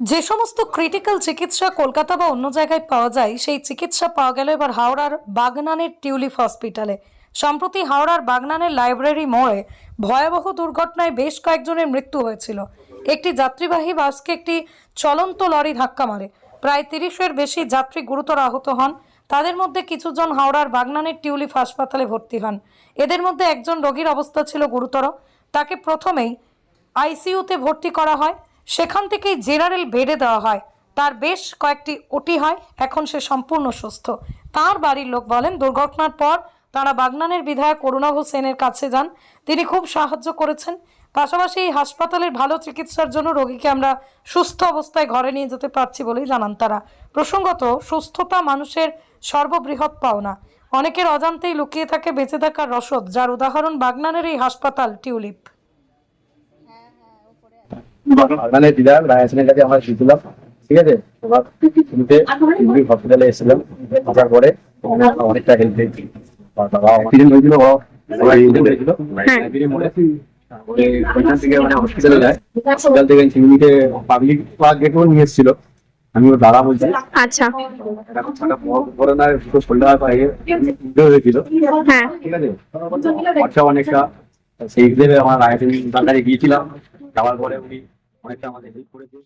যে সমস্ত ক্রিটিক্যাল চিকিৎসা কলকাতা বা অন্য জায়গায় পাওয়া যায়, সেই চিকিৎসা পাওয়া গেল এবার হাওড়ার বাগনানের টিউলিপ হসপিটালে সম্প্রতি হাওড়ার বাগনানের লাইব্রেরি মোড়ে ভয়াবহ দুর্ঘটনায় বেশ কয়েকজনের মৃত্যু হয়েছিল। একটি যাত্রীবাহী বাসকে একটি চলন্ত লরি ধাক্কা মারে। প্রায় তিরিশের বেশি যাত্রী গুরুতর আহত হন। তাদের মধ্যে কিছুজন হাওড়ার বাগনানের টিউলিপ হাসপাতালে ভর্তি হন। এদের মধ্যে একজন রোগীর অবস্থা ছিল গুরুতর। তাকে প্রথমেই আইসিইউতে ভর্তি করা হয়। সেখান থেকেই জেনারেল বেডে দেওয়া হয়। তার বেশ কয়েকটি ওটি হয়, এখন সে সম্পূর্ণ সুস্থ। তার বাড়ির লোক বলেন, দুর্ঘটনার পর তারা বাগনানের বিধায়ক করুণাভ সেনের কাছে যান। তিনি খুব সাহায্য করেছেন। পাশাপাশি এই হাসপাতালের ভালো চিকিৎসার জন্য রোগীকে আমরা সুস্থ অবস্থায় ঘরে নিয়ে যেতে পারছি বলেই জানান তারা। প্রসঙ্গত, সুস্থতা মানুষের সর্ববৃহৎ পাওনা। অনেকের অজান্তেই লুকিয়ে থাকে বেঁচে থাকার রসদ, যার উদাহরণ বাগনানের এই হাসপাতাল, টিউলিপ। মানে বিধায়ক রায়হাসনের কাছে আমরা ঠিক আছে? হসপিটালে এসেছিলাম। আসার পরে অনেকটা হেল্প পেয়েছি। বাবা অ্যাক্সিডেন্ট হয়েছিল ও ওরা হয়েছিল লাইব্রেরি মোড়ে তারপরে ওইখান থেকে মানে হসপিটালে যায়। হসপিটাল থেকে শিলিগুড়িতে পাবলিক পার্ক গেটেও নিয়ে এসেছিল। আমি ওর দাদা বলছি। আচ্ছা। এরকম একটা বড় শোল্ডার পায়ে হয়েছিল। হ্যাঁ। ঠিক আছে? খরচা অনেকটা। সেই হিসেবে আমার গিয়েছিলাম। যাওয়ার পরে উনি অনেকটা আমাদের হেল্প করেছে